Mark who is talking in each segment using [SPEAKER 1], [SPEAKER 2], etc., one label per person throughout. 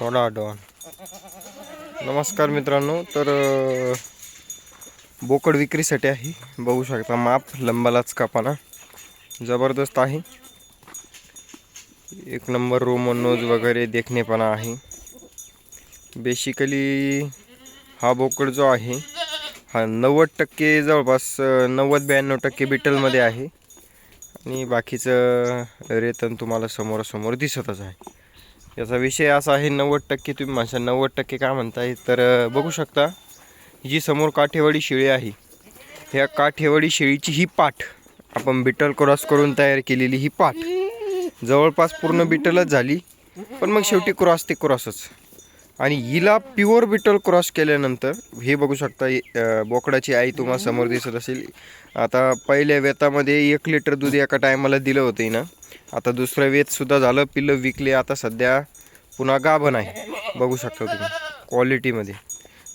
[SPEAKER 1] थोडा डॉन नमस्कार मित्रांनो तर बोकड विक्रीसाठी आहे. बघू शकता माप लंबालाच कापाना. जबरदस्त आहे. एक नंबर रोमन नोज वगैरे देखणेपणा आहे. बेसिकली हा बोकड जो आहे हा नव्वद टक्के जवळपास नव्वद ब्याण्णव टक्के बिटलमध्ये आहे. आणि बाकीचं रेतन तुम्हाला समोरासमोर दिसतच आहे. याचा विषय असा आहे नव्वद टक्के तुम्ही माणसं नव्वद टक्के काय म्हणताय? तर बघू शकता ही जी समोर काठेवाडी शेळी आहे ह्या काठेवाडी शेळीची ही पाठ आपण बिटल क्रॉस करून तयार केलेली ही पाठ जवळपास पूर्ण बिटलच झाली पण मग शेवटी क्रॉस ते क्रॉसच आणि हिला प्युअर बिटल क्रॉस केल्यानंतर हे बघू शकता बोकडाची आई तुम्हाला समोर दिसत असेल. आता पहिल्या वेतामध्ये एक लिटर दूध एका टायमाला दिलं होतं ना आता दुसरं वेतसुद्धा झालं पिल्लं विकले. आता सध्या पुन्हा गाभण आहे. बघू शकता तुम्ही क्वालिटीमध्ये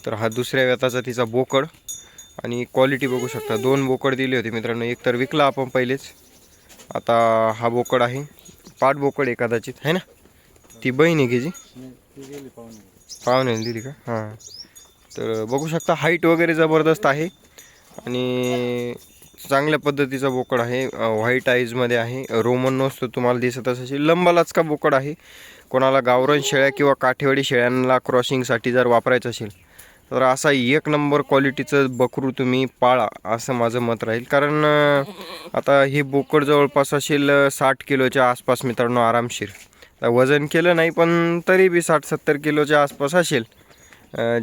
[SPEAKER 1] तर हा दुसऱ्या वेताचा तिचा बोकड आणि क्वालिटी बघू शकता. दोन बोकड दिले होते मित्रांनो. एक तर विकला आपण पहिलेच. आता हा बोकड आहे. पाठ बोकड आहे कदाचित आहे ना? ती बहीण आहे की जी? पाहुणे दिली का? हां. तर बघू शकता हाईट वगैरे जबरदस्त आहे. आणि चांगल्या पद्धतीचा बोकड आहे व्हाईट आईजमध्ये आहे. रोमन नोस तो तुम्हाला दिसतच असेल लंबालाच का बोकड आहे. कोणाला गावरण शेळ्या किंवा काठेवाडी शेळ्यांना क्रॉसिंगसाठी जर वापरायचं असेल तर असा एक नंबर क्वालिटीचं बकरू तुम्ही पाळा असं माझं मत राहील. कारण आता हे बोकड जवळपास असेल साठ किलोच्या आसपास मित्रांनो आरामशीर. वजन केलं नाही पण तरी बी साठ सत्तर किलोच्या आसपास असेल.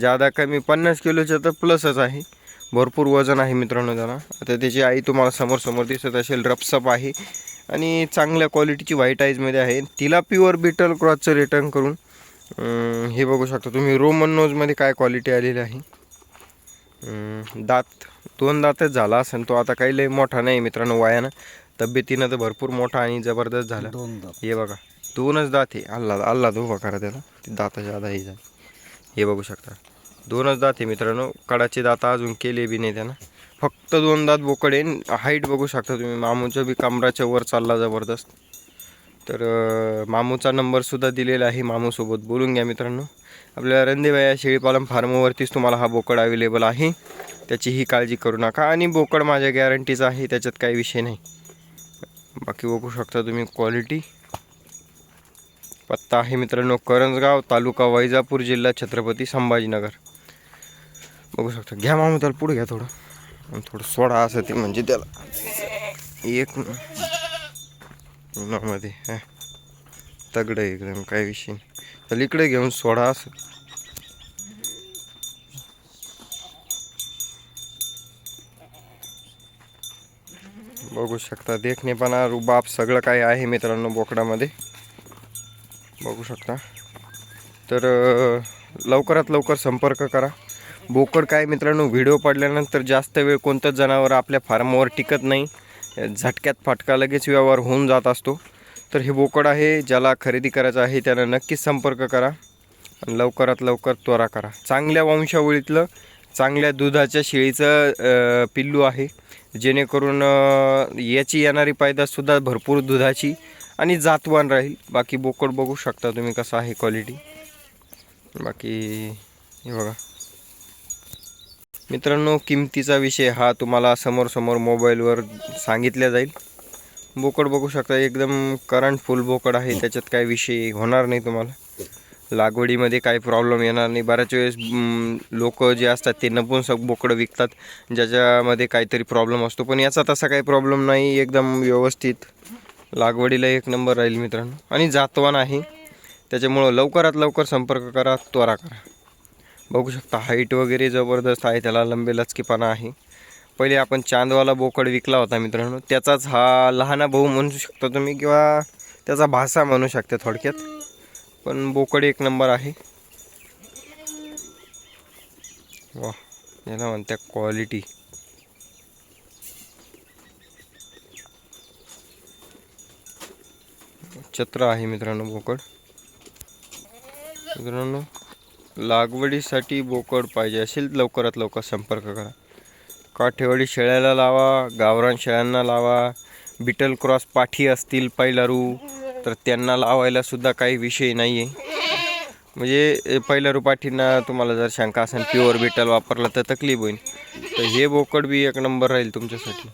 [SPEAKER 1] जादा कमी पन्नास किलोच्या तर प्लसच आहे. भरपूर वजन आहे मित्रांनो त्याला. आता त्याची आई तुम्हाला समोर समोर दिसत असेल रपसप आहे. आणि चांगल्या क्वालिटीची व्हाईट आईजमध्ये आहे. तिला प्युअर बिटल क्रॉसचं रिटर्न करून हे बघू शकता तुम्ही रोमन नोजमध्ये काय क्वालिटी आलेली आहे. दात दोन दातच झाला असेल तो. आता काही लय मोठा नाही मित्रांनो वयानं. तब्येतीनं तर भरपूर मोठा आणि जबरदस्त झाला.
[SPEAKER 2] दोन दात.
[SPEAKER 1] हे बघा दोनच दात आहे. अल्ला अल्ला उभा करा त्याला. ते दाताच्या आधा हे झालं. हे बघू शकता. दोनच दात आहे मित्रांनो. कडाचे दात अजून केले बी नाही त्यानं. फक्त दोन दात बोकड येईन हाईट बघू शकता तुम्ही. मामूच्या बी कमराच्या वर चालला जबरदस्त. तर मामूचा नंबरसुद्धा दिलेला आहे मामूसोबत. बोलून घ्या मित्रांनो. आपल्या रंदेबाई या शेळीपालन फार्मवरतीच तुम्हाला हा बोकड अवेलेबल आहे. त्याचीही काळजी करू नका. आणि बोकड माझ्या गॅरंटीचा आहे. त्याच्यात काही विषय नाही. बाकी बघू शकता तुम्ही क्वालिटी पत्ता आहे मित्रांनो. करंजगाव तालुका वैजापूर जिल्हा छत्रपती संभाजीनगर. बघू शकता. घ्या मामू त्याला पुढे घ्या थोडं. आणि थोडं सोडा असं ते म्हणजे त्याला. एक उन्हामध्ये हा. तगड एकदम काय विषय नाही. त्याला इकडे घेऊन सोडा असं. बघू शकता. देखणेपणा रुबाब सगळं काय आहे मित्रांनो बोकडामध्ये. बघू शकता. तर लवकरात लवकर संपर्क करा. बोकड काय मित्रांनो व्हिडिओ पडल्यानंतर जास्त वेळ कोणतंच जनावर आपल्या फार्मवर टिकत नाही. झटक्यात फाटका लगेच व्यवहार होऊन जात असतो. तर हे बोकड आहे ज्याला खरेदी करायचं आहे त्यानं नक्कीच संपर्क करा आणि लवकरात लवकर त्वरा करा. चांगल्या वंशावळीतलं चांगल्या दुधाच्या शेळीचं पिल्लू आहे. जेणेकरून याची येणारी पायदासुद्धा भरपूर दुधाची आणि जातवान राहील. बाकी बोकड बघू शकता तुम्ही कसं आहे क्वालिटी बाकी हे बघा. मित्रांनो किमतीचा विषय हा तुम्हाला समोर समोर मोबाईलवर सांगितल्या जाईल. बोकड बघू शकता एकदम करंट फुल बोकड आहे. त्याच्यात काही विषय होणार नाही तुम्हाला. लागवडीमध्ये काही प्रॉब्लेम येणार नाही. बऱ्याच वेळेस लोक जे असतात ते नपुंसक बोकडं विकतात ज्याच्यामध्ये काहीतरी प्रॉब्लेम असतो. पण याचा तसा काही प्रॉब्लेम नाही. एकदम व्यवस्थित लागवडीला एक नंबर राहील मित्रांनो. आणि जातवान आहे. त्याच्यामुळं लवकरात लवकर संपर्क करा त्वरा करा. बघू शकता हाईट वगैरे जबरदस्त आहे त्याला लंबी लचकीपणा आहे. पहिले आपण चांदवाला बोकड विकला होता मित्रांनो त्याचाच हा लहाना भाऊ म्हणू शकता तुम्ही किंवा त्याचा भासा म्हणू शकता थोडक्यात. पण बोकड एक नंबर आहे. वा याला म्हणत्या क्वालिटी छत्र आहे मित्रांनो बोकड. मित्रांनो लागवडीसाठी बोकड पाहिजे असेल लवकरात लवकर संपर्क करा. काठेवाडी शेळ्याला लावा गावरान शेळ्यांना लावा बिटल क्रॉस पाठी असतील पैलारू तर त्यांना लावायला सुद्धा काही विषय नाही आहे म्हणजे ए, पहिल्या रुपाठींना तुम्हाला जर शंका असेल प्युअर बिटल वापरला तर तकलीफ होईल. तर हे बोकड बी एक नंबर राहील तुमच्यासाठी.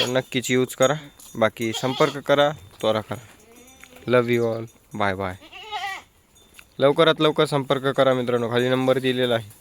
[SPEAKER 1] तर नक्कीच यूज करा. बाकी संपर्क करा त्वरा करा. Love you all bye bye लवकरात लवकर संपर्क करा मित्रांनो. खाली नंबर दिलेला आहे.